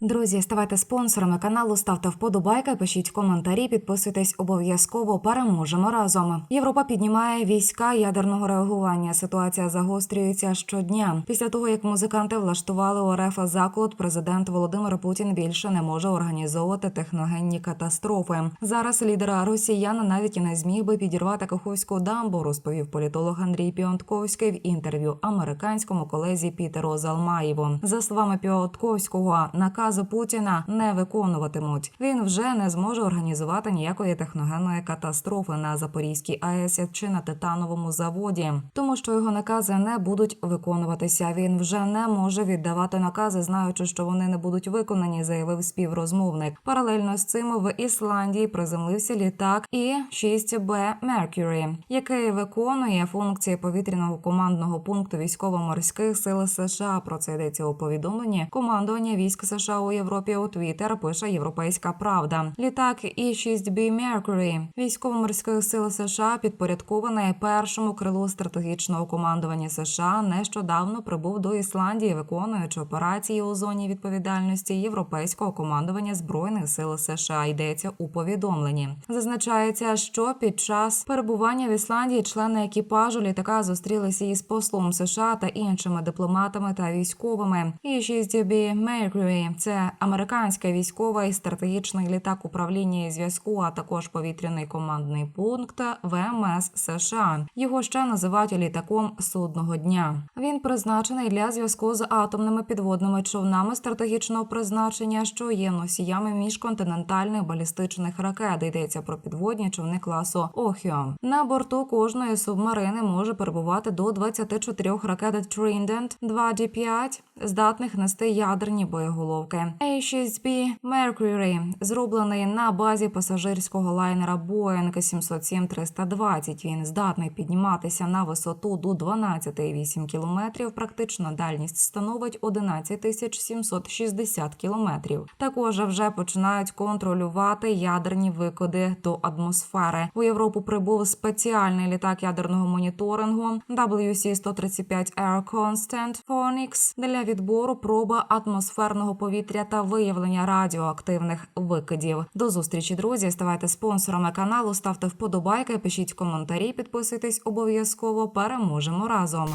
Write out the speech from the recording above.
Друзі, ставайте спонсорами каналу, ставте вподобайки, пишіть коментарі, підписуйтесь обов'язково. Переможемо разом. Європа піднімає війська ядерного реагування. Ситуація загострюється щодня. Після того як музиканти влаштували у РФ заклад, президент Володимир Путін більше не може організовувати техногенні катастрофи. Зараз лідера росіян навіть і не зміг би підірвати Каховську дамбу, розповів політолог Андрій Піонтковський в інтерв'ю американському колезі Пітеру Залмаєву. За словами Піонтковського, наказу Путіна не виконуватимуть. Він вже не зможе організувати ніякої техногенної катастрофи на Запорізькій АЕС чи на титановому заводі, тому що його накази не будуть виконуватися. Він вже не може віддавати накази, знаючи, що вони не будуть виконані, заявив співрозмовник. Паралельно з цим в Ісландії приземлився літак і 6 б Mercury, який виконує функції повітряного командного пункту військово-морських сил США. Про це йдеться у повідомленні командування військ США у Європі у Твіттер пише Європейська Правда. Літак і 6 б Mercury військово-морських сил США підпорядкований першому крилу стратегічного командування США. Нещодавно прибув до Ісландії, виконуючи операції у зоні відповідальності європейського командування збройних сил США. Йдеться у повідомленні. Зазначається, що під час перебування в Ісландії члени екіпажу літака зустрілися із послом США та іншими дипломатами та військовими. І 6 б Mercury – це американська військова і стратегічний літак управління і зв'язку, а також повітряний командний пункт ВМС США. Його ще називають літаком судного дня. Він призначений для зв'язку з атомними підводними човнами стратегічного призначення, що є носіями міжконтинентальних балістичних ракет. Йдеться про підводні човни класу Охіо. На борту кожної субмарини може перебувати до 24 ракет Trident 2D5, здатних нести ядерні боєголовки. A6B Mercury зроблений на базі пасажирського лайнера Boeing 707-320. Він здатний підніматися на висоту до 12,8 кілометрів. Практично дальність становить 11 тисяч 760 кілометрів. Також вже починають контролювати ядерні викиди до атмосфери. У Європу прибув спеціальний літак ядерного моніторингу WC-135 Air Constant Phoenix для відбору проба атмосферного повітря та виявлення радіоактивних викидів. До зустрічі, друзі. Ставайте спонсорами каналу, ставте вподобайки, пишіть коментарі, підписуйтесь обов'язково. Переможемо разом.